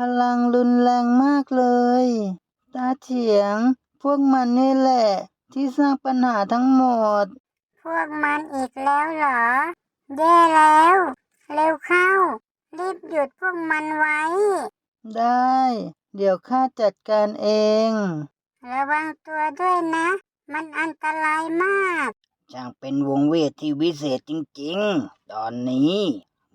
พลังรุนแรงมากเลย ตาเฉียง พวกมันนี่แหละ ที่สร้างปัญหาทั้งหมด พวกมันอีกแล้วเหรอ แย่แล้ว เร็วเข้า รีบหยุดพวกมันไว้ ได้ เดี๋ยวข้าจัดการเอง ระวังตัวด้วยนะ มันอันตรายมาก ช่างเป็นวงเวทที่วิเศษจริงๆ ตอนนี้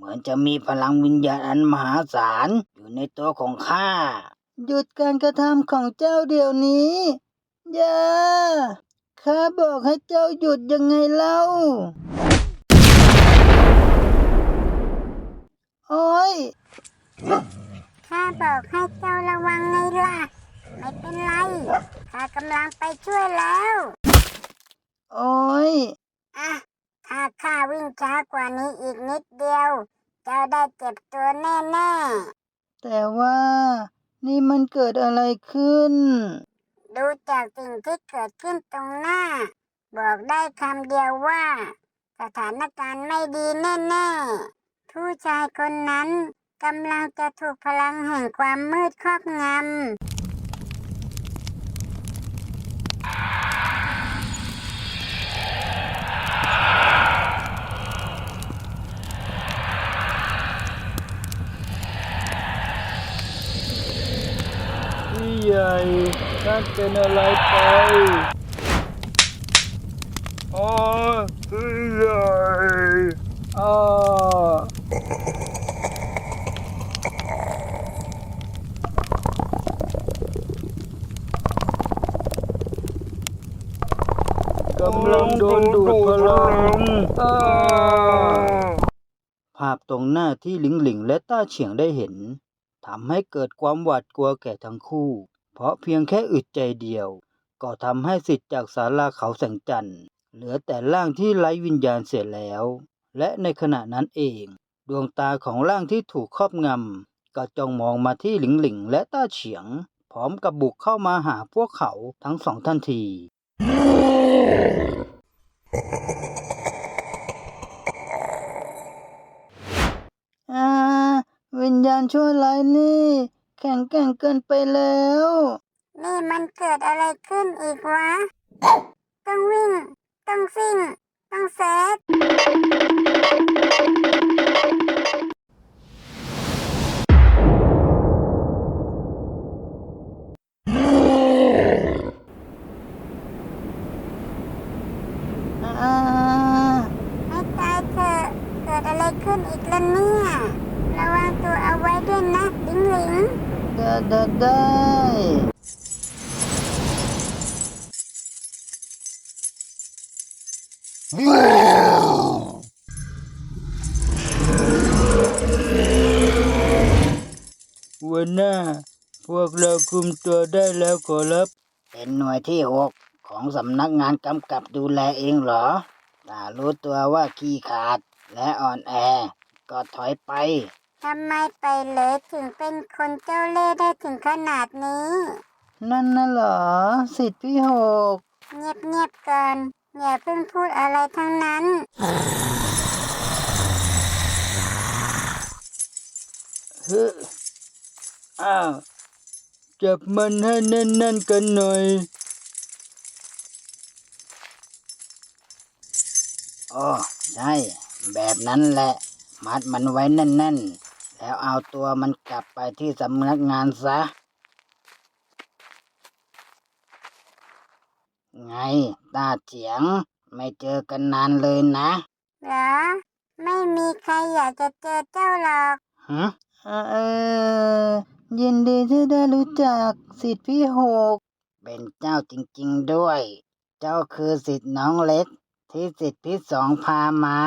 เหมือนจะมีพลังวิญญาณอันมหาศาลอยู่ในตัวของข้า หยุดการกระทำของเจ้าเดี๋ยวนี้อย่าข้าบอกให้เจ้าหยุดยังไงเล่า โอ้ย ข้าบอกให้เจ้าระวังไงล่ะ ไม่เป็นไร ข้ากำลังไปช่วยแล้ว โอ้ย อะ ถ้าข้าวิ่งช้ากว่านี้อีกนิดเดียว เจ้าได้เจ็บตัวแน่แต่ว่า นี่มันเกิดอะไรขึ้นๆดูจากสิ่งที่เกิดขึ้นตรงหน้า บอกได้คำเดียวว่า สถานการณ์ไม่ดีแน่ๆ ผู้ชายคนนั้นกำลังจะถูกพลังแห่งความมืดครอบงำ พี่ใหญ่ ท่านเป็นอะไรไปอ๋อพี่ใหญ่อ๋อากำลังโดนดูดพลังภาพตรงหน้าที่หลิงหลิงและต้าเฉียงได้เห็นทำให้เกิดความหวาดกลัวแก่ทั้งคู่ เพราะเพียงแค่อึดใจเดียว ก็ทำให้สิทธิ์จากศาลาเขาแสงจันทร์เหลือแต่ร่างที่ไร้วิญญาณเสียแล้ว และในขณะนั้นเอง ดวงตาของร่างที่ถูกครอบงำก็จ้องมองมาที่หลิงหลิงและต้าเฉียง พร้อมกับบุกเข้ามาหาพวกเขาทั้งสองทันทีอาวิญญาณชั่วร้ายนี่ แข็งแกร่งเกินไปแล้ว นี่มันเกิดอะไรขึ้นอีกวะ ต้องวิ่ง ต้องซิ่ง ต้องเซฟ หัวหน้า พวกเราคุมตัวได้แล้วขอรับ เป็นหน่วยที่หกของสำนักงานกำกับดูแลเองเหรอถ้ารู้ตัวว่าขี้ขาดและอ่อนแอ ก็ถอยไป ทำไมไปเลยถึงเป็นคนเจ้าเล่ห์ได้ถึงขนาดนี้ นั่นน่ะเหรอ สิทธิ์พี่หก เงียบๆก่อนอย่าเพิ่งพูดอะไรทั้งนั้นเฮ้ ออ้าวจับมันให้แน่นๆกันหน่อยโอ้ใช่ แบบนั้นแหละ มัดมันไว้แน่นๆ แล้วเอาตัวมันกลับไปที่สำนักงานซะ ไง ตาเฉียง ไม่เจอกันนานเลยนะ เหรอ ไม่มีใครอยากจะเจอเจ้าหรอก ฮะ เออยินดีที่ได้รู้จักสิทธิ์พี่หก เป็นเจ้าจริงๆด้วย เจ้าคือสิทธิ์น้องเล็ก ที่สิทธิ์พี่สองพามา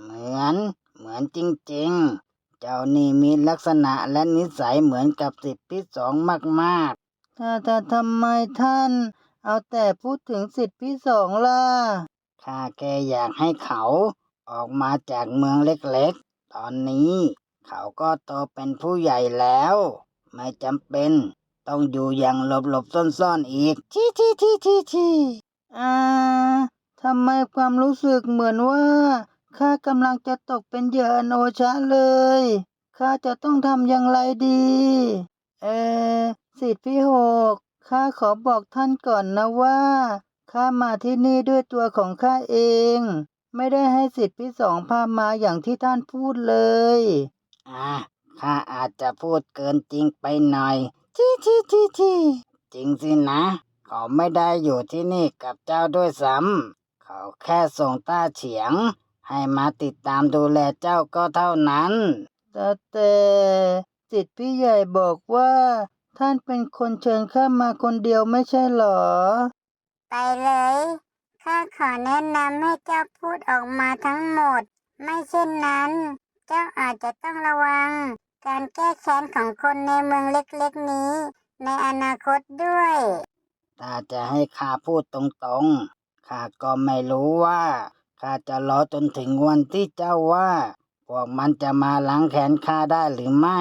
เหมือน เหมือนจริงๆ เจ้านี่มีลักษณะและนิสัยเหมือนกับสิทธิ์พี่สองมากถ้าถ้าทำไมท่าน เอาแต่พูดถึงสิทธิ์พี่สองล่ะข้าแค่อยากให้เขา ออกมาจากเมืองเล็กๆ ตอนนี้ เขาก็โตเป็นผู้ใหญ่แล้ว ไม่จำเป็น ต้องอยู่อย่างหลบหลบซ่อนๆอีก ที่ที่ที่ที่ที่อ่าทำไมความรู้สึกเหมือนว่าข้ากำลังจะตกเป็นเหยื่ออโนชะเลยข้าจะต้องทำอย่างไรดี เออสิทธิพี่หกข้าขอบอกท่านก่อนนะว่าข้ามาที่นี่ด้วยตัวของข้าเอง ไม่ได้ให้สิทธิพี่สองพามาอย่างที่ท่านพูดเลย อ่าข้าอาจจะพูดเกินจริงไปหน่อยที่ที่ที่ที่จริงสินะ เขาไม่ได้อยู่ที่นี่กับเจ้าด้วยซ้ำเขาแค่ส่งต้าเฉียง ให้มาติดตามดูแลเจ้าก็เท่านั้นแต่แต่สิทธิพี่ใหญ่บอกว่า ท่านเป็นคนเชิญข้ามาคนเดียวไม่ใช่หรอ ไปเลย ข้าขอแนะนำให้เจ้าพูดออกมาทั้งหมด ไม่เช่นนั้น เจ้าอาจจะต้องระวัง การแก้แค้นของคนในเมืองเล็กๆนี้ ในอนาคตด้วยถ้าจะให้ข้าพูดตรงๆข้าก็ไม่รู้ว่าข้าจะรอจนถึงวันที่เจ้าว่า พวกมันจะมาล้างแค้นข้าได้หรือไม่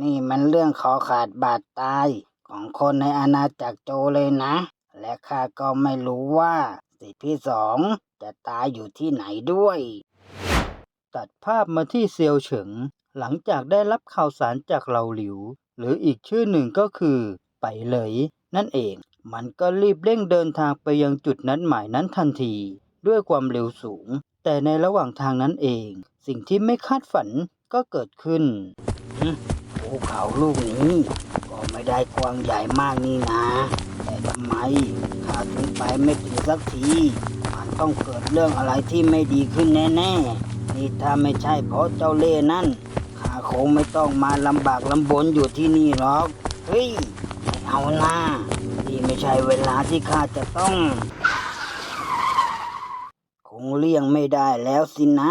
นี่มันเรื่องขอขาดบาดตายของคนในอาณาจักรโจเลยนะ และข้าก็ไม่รู้ว่าสิทธิพี่สองจะตายอยู่ที่ไหนด้วย ตัดภาพมาที่เซียวเฉิง หลังจากได้รับข่าวสารจากเหล่าหลิว หรืออีกชื่อหนึ่งก็คือ ไปเลย นั่นเอง มันก็รีบเร่งเดินทางไปยังจุดนัดหมายนั้นทันที ด้วยความเร็วสูง แต่ในระหว่างทางนั้นเอง สิ่งที่ไม่คาดฝันก็เกิดขึ้นภูเขาลูกนี้ ก็ไม่ได้กว้างใหญ่มากนี่นะ แต่ทำไมข้าถึงไปไม่ถึงสักที มันต้องเกิดเรื่องอะไรที่ไม่ดีขึ้นแน่ๆ นี่ถ้าไม่ใช่เพราะเจ้าเล่นั่นข้าคงไม่ต้องมาลำบากลำบนอยู่ที่นี่หรอก เฮ้ยไม่เอาหน้านี่ไม่ใช่เวลาที่ข้าจะต้อง คงเลี่ยงไม่ได้แล้วสินะ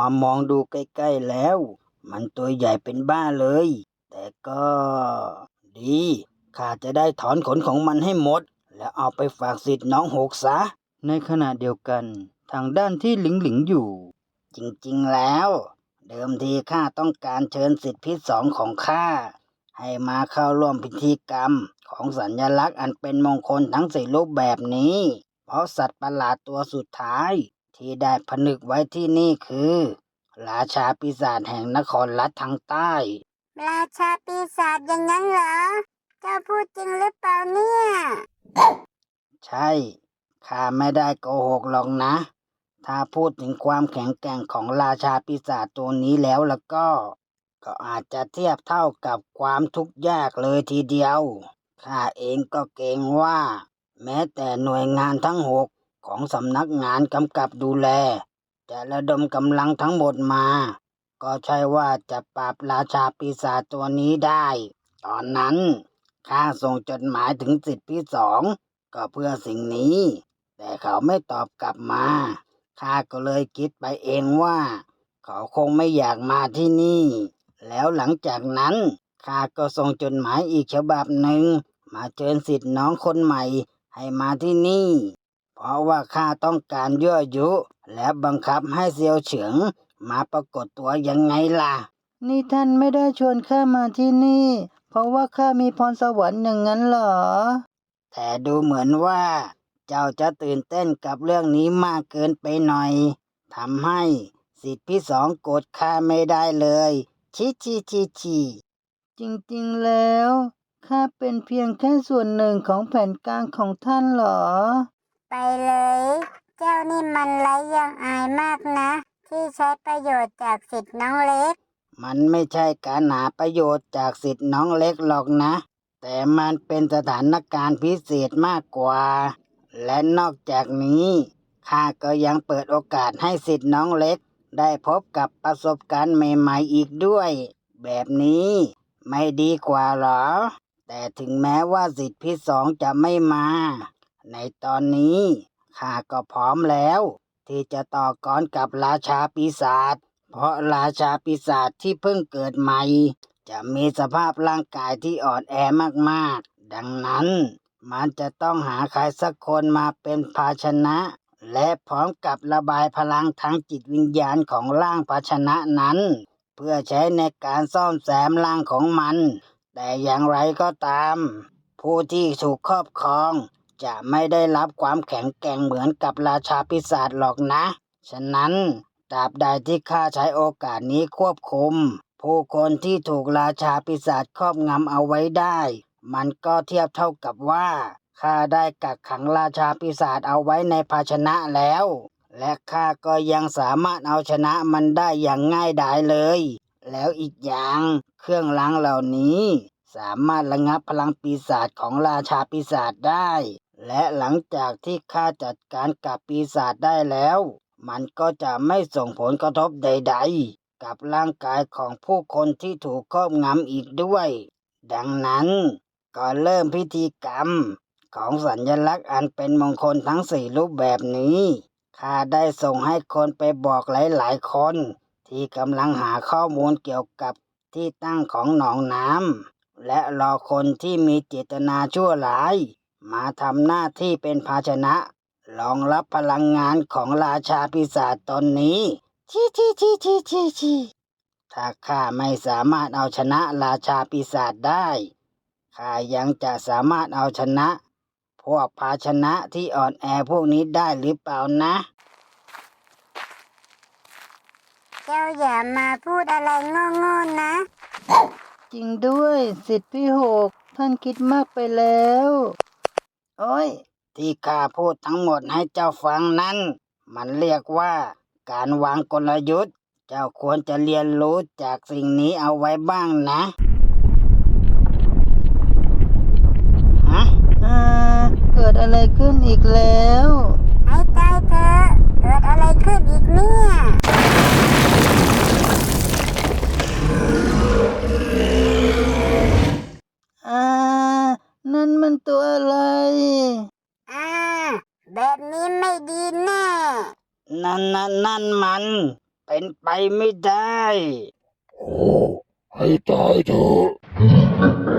มามองดูใกล้ๆแล้ว มันตัวใหญ่เป็นบ้าเลย แต่ก็ดีข้าจะได้ถอนขนของมันให้หมด แล้วเอาไปฝากสิทธิ์น้องหกซะ ในขณะเดียวกัน ทางด้านที่หลิงหลิงอยู่ จริงๆแล้ว เดิมทีข้าต้องการเชิญสิทธิ์พิษสองของข้าให้มาเข้าร่วมพิธีกรรมของสัญลักษณ์อันเป็นมงคลทั้งสี่รูปแบบนี้ เพราะสัตว์ประหลาดตัวสุดท้าย ที่ได้ผนึกไว้ที่นี่คือ ราชาปีศาจแห่งนครลัดทางใต้ ราชาปีศาจอย่างนั้นเหรอ เจ้าพูดจริงหรือเปล่าเนี่ย ใช่ ข้าไม่ได้โกหกหรอกนะ ถ้าพูดถึงความแข็งแกร่งของราชาปีศาจตัวนี้แล้วแล้วก็ ก็อาจจะเทียบเท่ากับความทุกข์ยากเลยทีเดียว ข้าเองก็เกรงว่า แม้แต่หน่วยงานทั้งหก ของสำนักงานกำกับดูแล จะระดมกำลังทั้งหมดมา ก็ใช่ว่าจะปราบราชาปีศาจตัวนี้ได้ ตอนนั้นข้าส่งจดหมายถึงสิทธิพี่สองก็เพื่อสิ่งนี้ แต่เขาไม่ตอบกลับมาข้าก็เลยคิดไปเองว่า เขาคงไม่อยากมาที่นี่ แล้วหลังจากนั้นข้าก็ส่งจดหมายอีกฉบับหนึ่งมาเชิญสิทธิ์น้องคนใหม่ให้มาที่นี่ เพราะว่าข้าต้องการยั่วยุ และบังคับให้เซียวเฉิงมาปรากฏตัวยังไงล่ะ นี่ท่านไม่ได้ชวนข้ามาที่นี่ เพราะว่าข้ามีพรสวรรค์อย่างนั้นเหรอ แต่ดูเหมือนว่า เจ้าจะตื่นเต้นกับเรื่องนี้มากเกินไปหน่อยทำให้สิทธิพี่สองโกรธข้าไม่ได้เลยชิชิชิชิจริงๆแล้วข้าเป็นเพียงแค่ส่วนหนึ่งของแผนการของท่านเหรอ ไปเลย เจ้านี่มันไร้ยางอายมากนะ ที่ใช้ประโยชน์จากสิทธิ์น้องเล็ก มันไม่ใช่การหาประโยชน์จากสิทธิ์น้องเล็กหรอกนะ แต่มันเป็นสถานการณ์พิเศษมากกว่า และนอกจากนี้ข้าก็ยังเปิดโอกาสให้สิทธิ์น้องเล็ก ได้พบกับประสบการณ์ใหม่ๆอีกด้วย แบบนี้ ไม่ดีกว่าหรอ แต่ถึงแม้ว่าสิทธิ์พี่สองจะไม่มา ในตอนนี้ข้าก็พร้อมแล้ว ที่จะต่อกรกับราชาปีศาจ เพราะราชาปีศาจที่เพิ่งเกิดใหม่ จะมีสภาพร่างกายที่อ่อนแอมากๆ ดังนั้น มันจะต้องหาใครสักคนมาเป็นภาชนะ และพร้อมกับระบายพลังทางจิตวิญญาณของร่างภาชนะนั้น เพื่อใช้ในการซ่อมแซมร่างของมัน แต่อย่างไรก็ตาม ผู้ที่ถูกครอบครอง จะไม่ได้รับความแข็งแกร่งเหมือนกับราชาปีศาจหรอกนะ ฉะนั้นตราบใดที่ข้าใช้โอกาสนี้ควบคุม ผู้คนที่ถูกราชาปีศาจครอบงำเอาไว้ได้ มันก็เทียบเท่ากับว่าข้าได้กักขังราชาปีศาจเอาไว้ในภาชนะแล้ว และข้าก็ยังสามารถเอาชนะมันได้อย่างง่ายดายเลย แล้วอีกอย่างเครื่องรางเหล่านี้ สามารถระงับพลังปีศาจของราชาปีศาจได้ และหลังจากที่ข้าจัดการกับปีศาจได้แล้ว มันก็จะไม่ส่งผลกระทบใด ๆ กับร่างกายของผู้คนที่ถูกครอบงำอีกด้วย ดังนั้นก็เริ่มพิธีกรรมของสัญลักษณ์อันเป็นมงคลทั้งสี่รูปแบบนี้ข้าได้ส่งให้คนไปบอกหลายๆคน ที่กำลังหาข้อมูลเกี่ยวกับที่ตั้งของหนองน้ำและรอคนที่มีเจตนาชั่วร้าย มาทำหน้าที่เป็นภาชนะรองรับพลังงานของราชาปีศาจตนนี้ชีชีชีชีชีชีถ้าข้าไม่สามารถเอาชนะราชาปีศาจได้ข้ายังจะสามารถเอาชนะ พวกภาชนะที่อ่อนแอพวกนี้ได้หรือเปล่านะ เจ้าอย่ามาพูดอะไรโง่ๆนะ จริงด้วยสิทธิพี่หก ท่านคิดมากไปแล้ว โอ้ย ที่ข้าพูดทั้งหมดให้เจ้าฟังนั้น มันเรียกว่าการวางกลยุทธ์ เจ้าควรจะเรียนรู้จากสิ่งนี้เอาไว้บ้างนะฮะเอ่อเกิดอะไรขึ้นอีกแล้วให้ใจเธอะเกิดอะไรขึ้นอีกเนี่ย นั่นมันตัวอะไร อ่า แบบนี้ไม่ดีแน่ นั่นนั่นนั่นมัน เป็นไปไม่ได้ โอ้ ให้ตายเถอะ